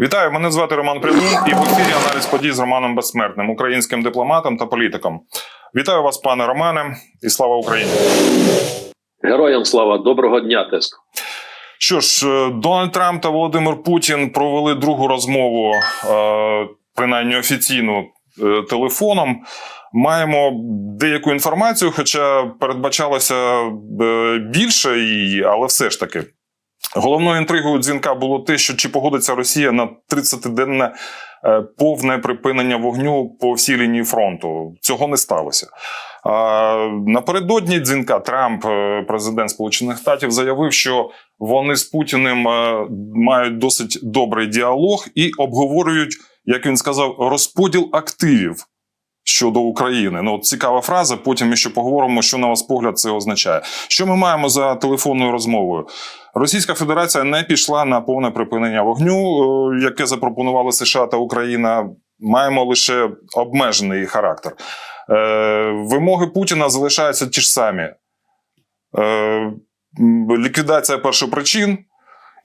Вітаю, мене звати Роман Прямій і в ефірі аналіз подій з Романом Безсмертним, українським дипломатом та політиком. Вітаю вас, пане Романе, і слава Україні. Героям слава, доброго дня, Теско. Що ж, е, Дональд Трамп та Володимир Путін провели другу розмову, е, принаймні офіційну е, телефоном. Маємо деяку інформацію, хоча передбачалося більше її, але все ж таки. Головною інтригою дзвінка було те, що чи погодиться Росія на 30-денне е, повне припинення вогню по всій лінії фронту. Цього не сталося. Напередодні дзвінка Трамп, е, президент Сполучених Штатів, заявив, що вони з Путіним е, мають досить добрий діалог і обговорюють, як він сказав, розподіл активів щодо України. Ну, цікава фраза. Потім ми ще поговоримо, що на вас погляд це означає. Що ми маємо за телефонною розмовою? Російська Федерація не пішла на повне припинення вогню, е, яке запропонували США та Україна. Маємо лише обмежений характер. Е, Вимоги Путіна залишаються ті ж самі: Е, ліквідація першопричин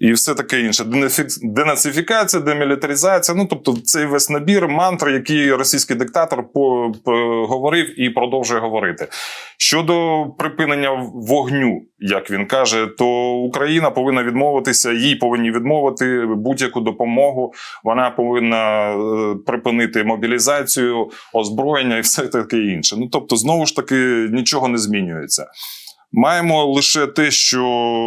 і все таке інше. Денацифі- Денацифікація, демілітаризація. Ну тобто, цей весь набір мантр, який російський диктатор по- говорив і продовжує говорити. Щодо припинення вогню, як він каже, то Україна повинна відмовитися, їй повинні відмовити будь-яку допомогу. Вона повинна е, припинити мобілізацію, озброєння і все таке інше. Ну тобто, знову ж таки, нічого не змінюється. Маємо лише те, що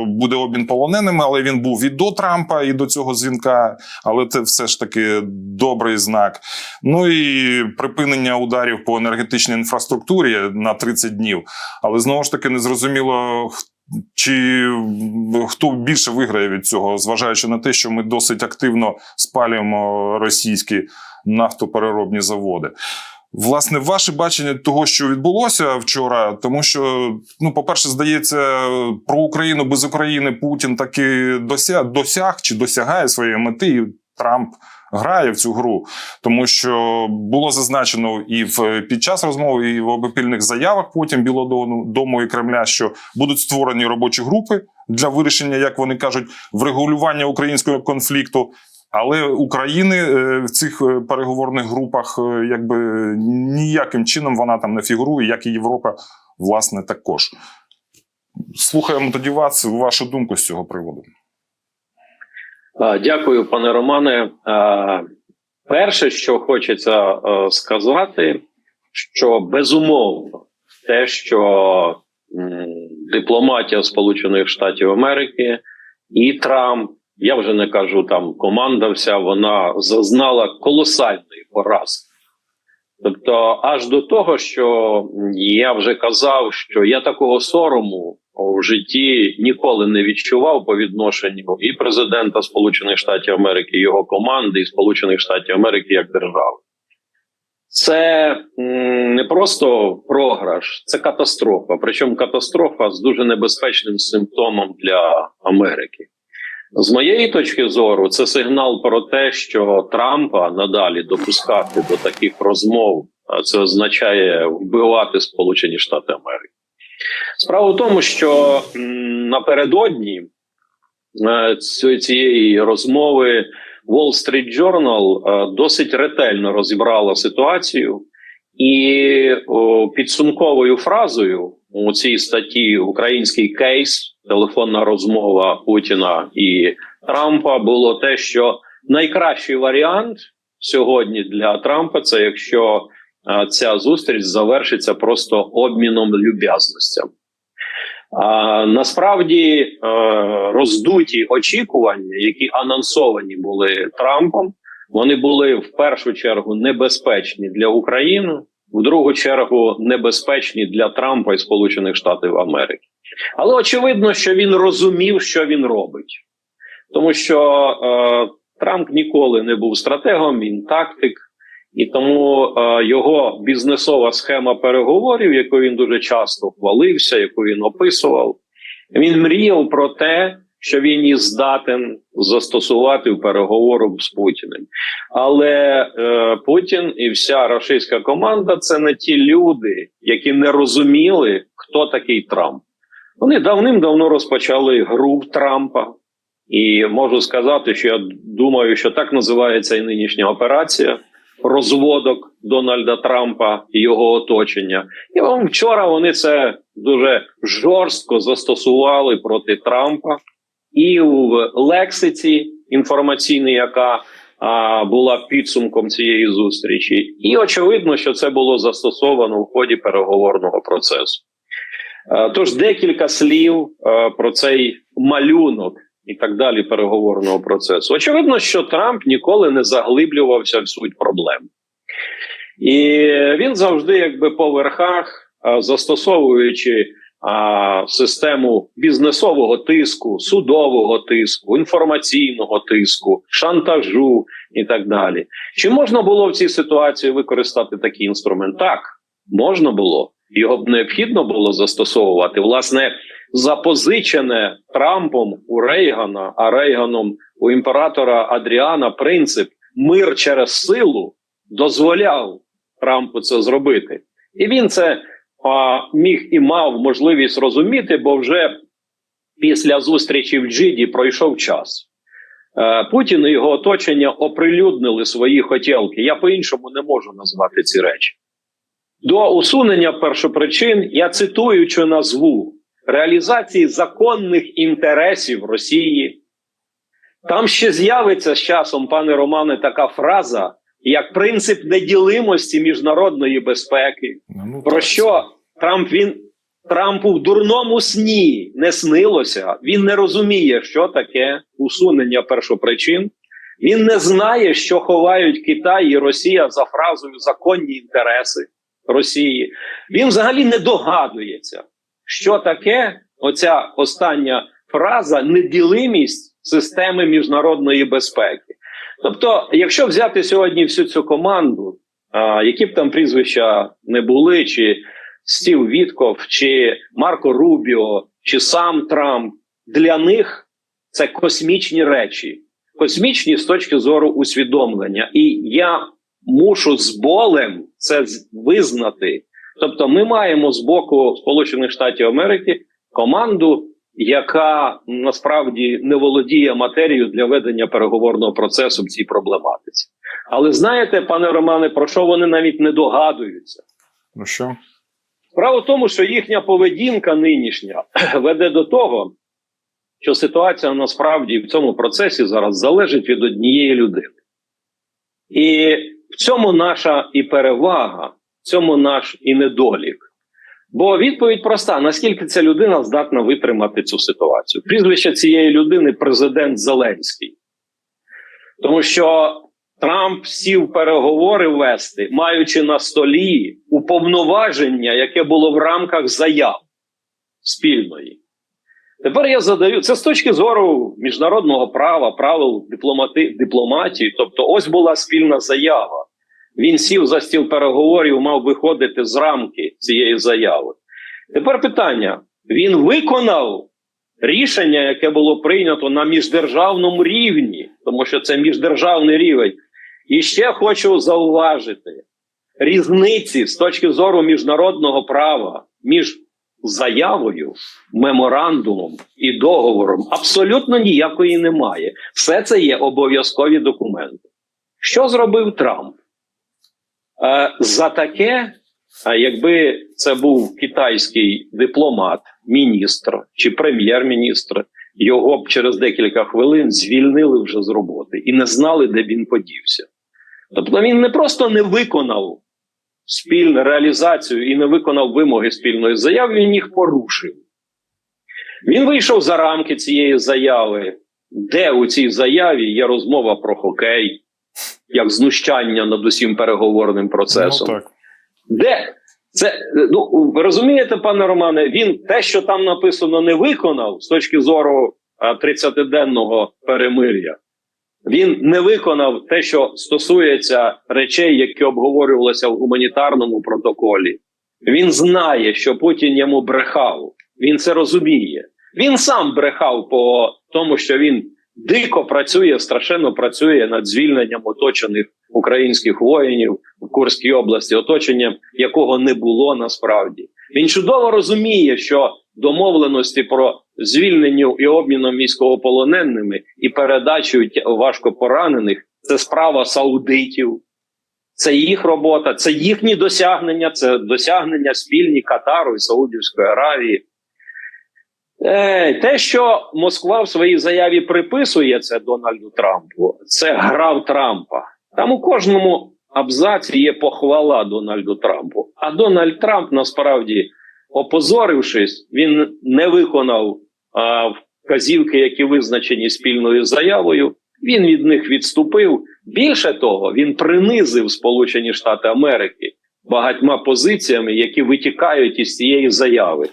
буде обмін полоненими, але він був і до Трампа, і до цього дзвінка. Але це все ж таки добрий знак. Ну і припинення ударів по енергетичній інфраструктурі на 30 днів. Але знову ж таки незрозуміло, х- чи хто більше виграє від цього, зважаючи на те, що ми досить активно спалюємо російські нафтопереробні заводи. Власне, ваше бачення того, що відбулося вчора, тому що, ну, по-перше, здається, про Україну без України Путін таки досяг, досяг чи досягає своєї мети, і Трамп грає в цю гру, тому що було зазначено і в під час розмови, і в обопільних заявах потім Білого Дому- і Кремля, що будуть створені робочі групи для вирішення, як вони кажуть, врегулювання українського конфлікту. Але України е, в цих е, переговорних групах е, якби ніяким чином вона там не фігурує, як і Європа, власне, також. Слухаємо тоді вас, вашу думку з цього приводу. Дякую, пане Романе. Перше, що хочеться сказати, що безумовно те, що дипломатія Сполучених Штатів Америки і Трамп, я вже не кажу там команда вся, вона зазнала колосальної поразки. Тобто, аж до того, що я вже казав, що я такого сорому в житті ніколи не відчував по відношенню і президента Сполучених Штатів Америки, його команди, і Сполучених Штатів Америки як держави. Це не просто програш, це катастрофа. Причому катастрофа з дуже небезпечним симптомом для Америки. З моєї точки зору, це сигнал про те, що Трампа надалі допускати до таких розмов, це означає вбивати Сполучені Штати Америки. Справа в тому, що напередодні е, цієї розмови Wall Street Journal е, досить ретельно розібрала ситуацію, і о, підсумковою фразою у цій статті Український кейс, телефонна розмова Путіна і Трампа було те, що найкращий варіант сьогодні для Трампа це якщо е, ця зустріч завершиться просто обміном люб'язностям. А насправді е, роздуті очікування, які анонсовані були Трампом, вони були в першу чергу небезпечні для України, в другу чергу небезпечні для Трампа і Сполучених Штатів Америки. Але очевидно, що він розумів, що він робить, тому що е, Трамп ніколи не був стратегом, він тактик. І тому е, його бізнесова схема переговорів, якою він дуже часто хвалився, яку він описував, він мріяв про те, що він і здатен застосувати в переговорах з Путіним. Але е, Путін і вся російська команда це не ті люди, які не розуміли, хто такий Трамп. Вони давним-давно розпочали гру Трампа. І можу сказати, що я думаю, що так називається і нинішня операція розводок Дональда Трампа і його оточення. І вам вчора вони це дуже жорстко застосували проти Трампа і в лексиці інформаційній, яка а, була підсумком цієї зустрічі, і очевидно, що це було застосовано в ході переговорного процесу. Е, Тож декілька слів е, про цей малюнок і так далі переговорного процесу. Очевидно, що Трамп ніколи не заглиблювався в суть проблем. І він завжди, якби по верхах, е, застосовуючи а, систему бізнесового тиску, судового тиску, інформаційного тиску, шантажу і так далі. Чи можна було в цій ситуації використати такий інструмент? Так, можна було. Його б необхідно було застосовувати. Власне, запозичене Трампом у Рейгана, а Рейганом у імператора Адріана принцип мир через силу дозволяв Трампу це зробити. І він це міг і мав можливість розуміти, бо вже після зустрічі в Джиді пройшов час. Е, Путін і його оточення оприлюднили свої хотілки. Я по-іншому не можу назвати ці речі. До усунення першопричин я цитуючи назву реалізації законних інтересів Росії. Там ще з'явиться з часом, пане Романе, така фраза, як принцип неділимості міжнародної безпеки. Ну, Про так, що Трамп він Трампу в дурному сні не снилося. Він не розуміє, що таке усунення першопричин. Він не знає, що ховають Китай і Росія за фразою законні інтереси Росії. Він взагалі не догадується, що таке оця остання фраза неділимість системи міжнародної безпеки. Тобто, якщо взяти сьогодні всю цю команду, а, які б там прізвища не були, чи Стів Вітков, чи Марко Рубіо, чи сам Трамп, для них це космічні речі, космічні з точки зору усвідомлення. І я мушу з болем це визнати. Тобто, ми маємо з боку Сполучених Штатів Америки команду, яка насправді не володіє матерією для ведення переговорного процесу в цій проблематиці. Але знаєте, пане Романе, про що вони навіть не догадуються? Ну що? Справа в тому, що їхня поведінка нинішня веде до того, що ситуація насправді в цьому процесі зараз залежить від однієї людини. І в цьому наша і перевага, в цьому наш і недолік. Бо відповідь проста: наскільки ця людина здатна витримати цю ситуацію? Прізвище цієї людини президент Зеленський. Тому що Трамп сів переговори вести, маючи на столі уповноваження, яке було в рамках заяв спільної. Тепер я задаю це з точки зору міжнародного права, правил дипломати, дипломатії. Тобто, ось була спільна заява. Він сів за стіл переговорів, мав виходити з рамки цієї заяви. Тепер питання: він виконав рішення, яке було прийнято на міждержавному рівні, тому що це міждержавний рівень. І ще хочу зауважити різниці з точки зору міжнародного права між заявою, меморандумом і договором абсолютно ніякої немає. Все це є обов'язкові документи. Що зробив Трамп? Е, за таке, е, якби це був китайський дипломат, міністр чи прем'єр-міністр, його б через декілька хвилин звільнили вже з роботи і не знали, де він подівся. Тобто він не просто не виконав спільну реалізацію і не виконав вимоги спільної заяви, він їх порушив. Він вийшов за рамки цієї заяви, де у цій заяві є розмова про хокей, як знущання над усім переговорним процесом. Ну, так. Де це ну ви розумієте, пане Романе? Він те, що там написано, не виконав з точки зору а, 30-денного перемир'я. Він не виконав те, що стосується речей, які обговорювалися в гуманітарному протоколі. Він знає, що Путін йому брехав. Він це розуміє. Він сам брехав по тому, що він дико працює, страшенно працює над звільненням оточених українських воїнів в Курській області, оточенням якого не було насправді. Він чудово розуміє, що домовленості про звільненню і обміном військовополоненими і передачею тя- важкопоранених це справа саудитів. Це їх робота, це їхні досягнення, це досягнення спільні Катару і Саудівської Аравії. Е, те, що Москва в своїй заяві приписує це Дональду Трампу, це грав Трампа. Там у кожному абзаці є похвала Дональду Трампу. А Дональд Трамп насправді, опозорившись, він не виконав а, вказівки, які визначені спільною заявою. Він від них відступив. Більше того, він принизив Сполучені Штати Америки багатьма позиціями, які витікають із цієї заяви.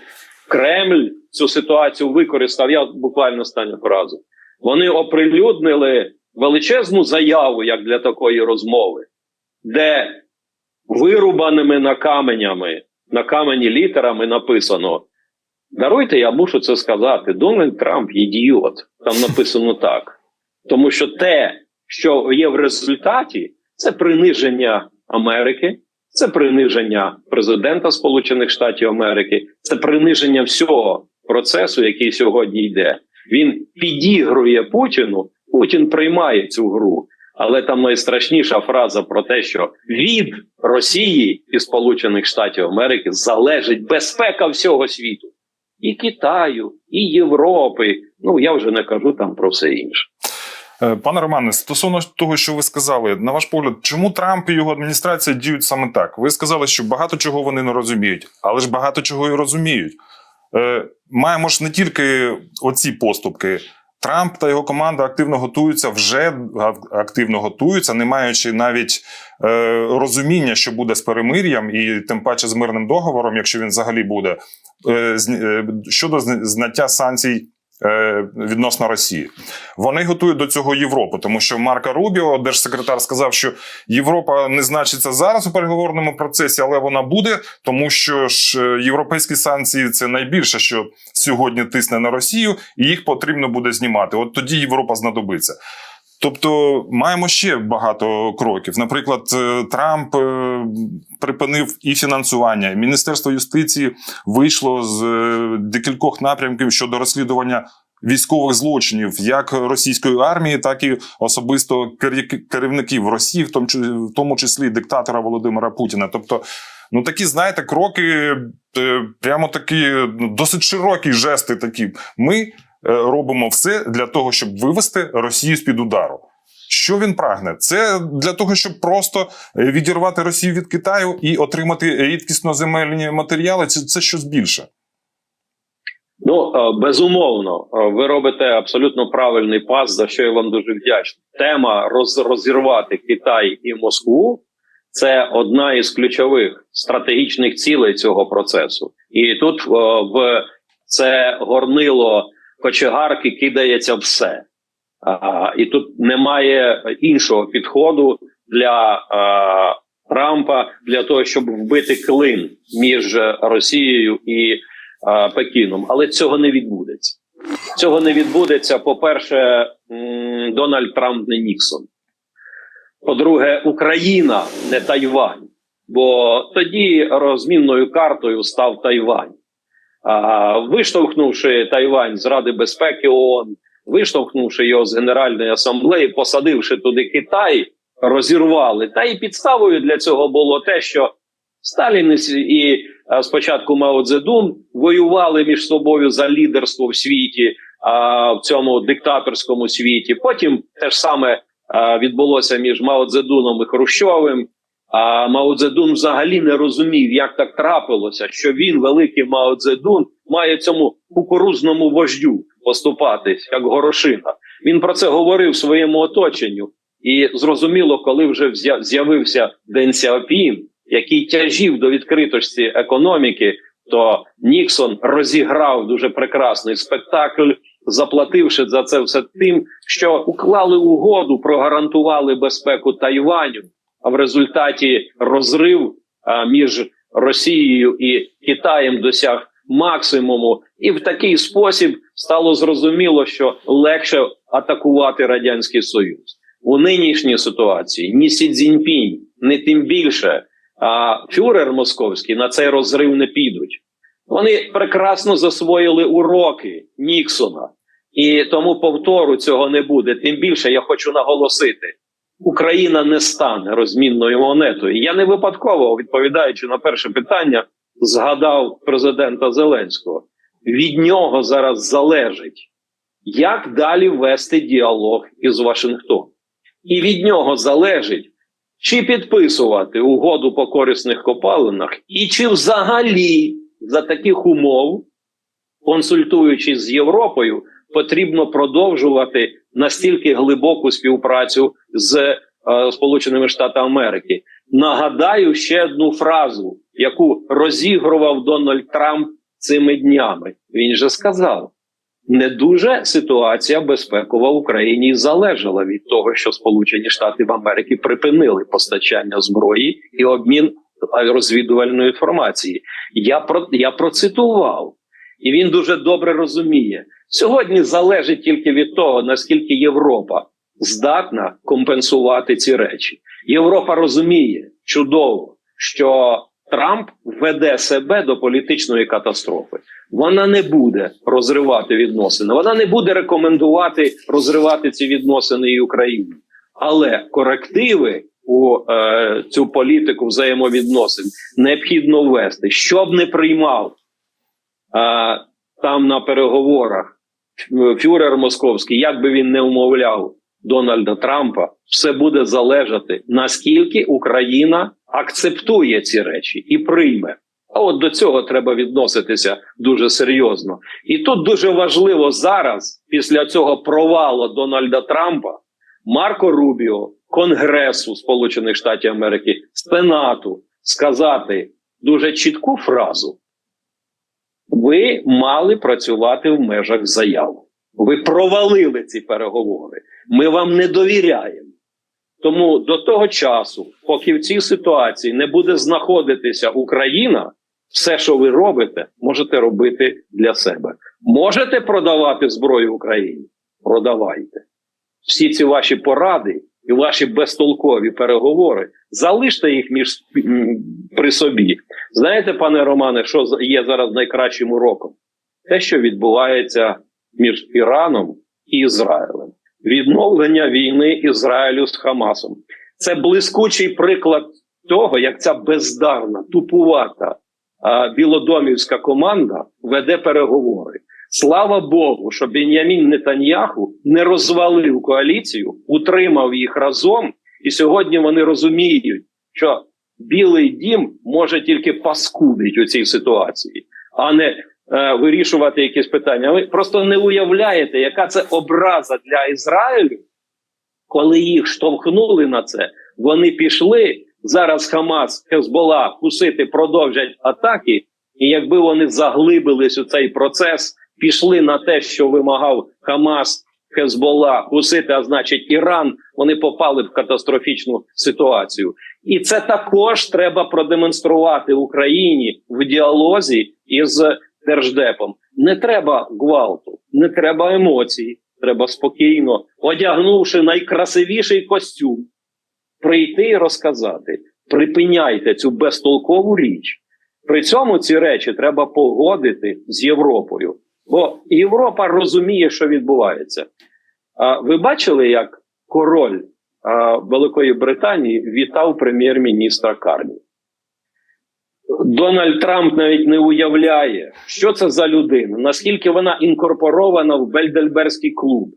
Кремль цю ситуацію використав. Я буквально останню фразу. Вони оприлюднили величезну заяву, як для такої розмови, де вирубаними на каменями, на камені літерами написано: Даруйте, я мушу це сказати. Дональд Трамп ідіот. Там написано так. Тому що те, що є в результаті, це приниження Америки, це приниження президента Сполучених Штатів Америки, це приниження всього процесу, який сьогодні йде. Він підігрує Путіну. Путін приймає цю гру. Але там найстрашніша фраза про те, що від Росії і Сполучених Штатів Америки залежить безпека всього світу, і Китаю, і Європи. Ну я вже не кажу там про все інше. Е, Пане Романе, стосовно того, що ви сказали, на ваш погляд, чому Трамп і його адміністрація діють саме так? Ви сказали, що багато чого вони не розуміють, але ж багато чого і розуміють. Е, маємо ж не тільки оці поступки. Трамп та його команда активно готуються, вже активно готуються, не маючи навіть е, розуміння, що буде з перемир'ям, і тим паче з мирним договором, якщо він взагалі буде, е, е, щодо зн- зняття санкцій відносно Росії. Вони готують до цього Європу, тому що Марко Рубіо, держсекретар, сказав, що Європа не значиться зараз у переговорному процесі, але вона буде, тому що ж е, європейські санкції це найбільше, що сьогодні тисне на Росію, і їх потрібно буде знімати. От тоді Європа знадобиться. Тобто маємо ще багато кроків. Наприклад, е, Трамп е, припинив і фінансування. Міністерство юстиції вийшло з е, декількох напрямків щодо розслідування військових злочинів як російської армії, так і особисто керівників Росії, в тому числі, в тому числі диктатора Володимира Путіна. Тобто, ну такі, знаєте, кроки е, прямо такі ну, досить широкі жести. Такі ми е, робимо все для того, щоб вивести Росію з під удару. Що він прагне? Це для того, щоб просто е, відірвати Росію від Китаю і отримати рідкісно земельні матеріали. Це, це щось більше. Ну е, безумовно, е, ви робите абсолютно правильний пас, за що я вам дуже вдячний. Тема роз, розірвати Китай і Москву це одна із ключових стратегічних цілей цього процесу. І тут в це горнило кочегарки кидається все. І тут немає іншого підходу для а, Трампа для того, щоб вбити клин між Росією і а, Пекіном. Але цього не відбудеться. Цього не відбудеться. По-перше, Дональд Трамп не Ніксон. По-друге, Україна не Тайвань, бо тоді розмінною картою став Тайвань. А, виштовхнувши Тайвань з Ради безпеки ООН, виштовхнувши його з Генеральної асамблеї, посадивши туди Китай, розірвали. Та і підставою для цього було те, що Сталін і спочатку Мао Цзедун воювали між собою за лідерство в світі, в цьому диктаторському світі. Потім те ж саме відбулося між Мао Цзедуном і Хрущовим. А Мао Цзедун взагалі не розумів, як так трапилося, що він, великий Мао Цзедун, має цьому кукурузному вождю поступатись як горошина. Він про це говорив своєму оточенню, і зрозуміло, коли вже з'явився Ден Сяопін, який тяжів до відкритості економіки, то Ніксон розіграв дуже прекрасний спектакль, заплативши за це все тим, що уклали угоду, прогарантували безпеку Тайваню. А в результаті розрив між Росією і Китаєм досяг максимуму, і в такий спосіб стало зрозуміло, що легше атакувати радянський союз у нинішній ситуації. Ні Сі Цзіньпінь, не тим більше. А фюрер московський на цей розрив не підуть. Вони прекрасно засвоїли уроки Ніксона, і тому повтору цього не буде. Тим більше я хочу наголосити: Україна не стане розмінною монетою. Я не випадково, відповідаючи на перше питання, згадав президента Зеленського. Від нього зараз залежить, як далі вести діалог із Вашингтоном. І від нього залежить, чи підписувати угоду по корисних копалинах, і чи взагалі за таких умов, консультуючись з Європою, потрібно продовжувати настільки глибоку співпрацю з е, Сполученими Штатами Америки. Нагадаю ще одну фразу, яку розігрував Дональд Трамп цими днями. Він же сказав: не дуже ситуація безпекова в Україні залежала від того, що Сполучені Штати Америки припинили постачання зброї і обмін розвідувальної інформації. Я про я процитував, і він дуже добре розуміє. Сьогодні залежить тільки від того, наскільки Європа здатна компенсувати ці речі. Європа розуміє чудово, що Трамп веде себе до політичної катастрофи. Вона не буде розривати відносини. Вона не буде рекомендувати розривати ці відносини і Україні. Але корективи у е, цю політику взаємовідносин необхідно ввести, щоб не приймав е, там на переговорах фюрер московський, як би він не умовляв Дональда Трампа, все буде залежати наскільки Україна акцептує ці речі і прийме. А от до цього треба відноситися дуже серйозно. І тут дуже важливо зараз, після цього провалу Дональда Трампа, Марко Рубіо, Конгресу Сполучених Штатів Америки, Сенату сказати дуже чітку фразу: ви мали працювати в межах заяв. Ви провалили ці переговори. Ми вам не довіряємо. Тому до того часу, поки в цій ситуації не буде знаходитися Україна, все, що ви робите, можете робити для себе. Можете продавати зброю Україні? Продавайте. Всі ці ваші поради і ваші безтолкові переговори, залиште їх між при собі. Знаєте, пане Романе, що є зараз найкращим уроком? Те, що відбувається між Іраном і Ізраїлем. Відновлення війни Ізраїлю з Хамасом. Це блискучий приклад того, як ця бездарна, тупувата а, білодомівська команда веде переговори. Слава Богу, що Бенямін Нетаньяху не розвалив коаліцію, утримав їх разом, і сьогодні вони розуміють, що Білий дім може тільки паскудить у цій ситуації, а не е, вирішувати якісь питання. Ви просто не уявляєте, яка це образа для Ізраїлю, коли їх штовхнули на це, вони пішли. Зараз Хамас, Хезбола, Хусити продовжать атаки, і якби вони заглибились у цей процес, пішли на те, що вимагав Хамас, Хезбола, Хусити, а значить Іран, вони попали в катастрофічну ситуацію. І це також треба продемонструвати Україні в діалозі із держдепом. Не треба гвалту, не треба емоцій. Треба спокійно, одягнувши найкрасивіший костюм, прийти і розказати: припиняйте цю безтолкову річ. При цьому ці речі треба погодити з Європою, бо Європа розуміє, що відбувається. А ви бачили, як король Великої Британії вітав прем'єр-міністра Карні? Дональд Трамп навіть не уявляє, що це за людина, наскільки вона інкорпорована в Бельдельберський клуб.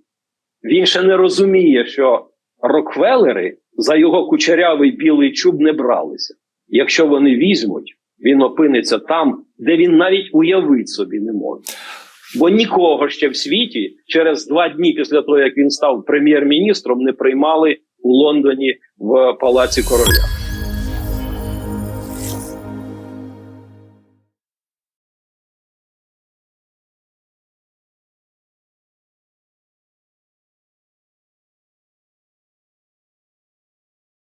Він ще не розуміє, що Рокфеллери за його кучерявий білий чуб не бралися. Якщо вони візьмуть, він опиниться там, де він навіть уявити собі не може. Бо нікого ще в світі через два дні після того, як він став прем'єр-міністром, не приймали у Лондоні в Палаці Короля.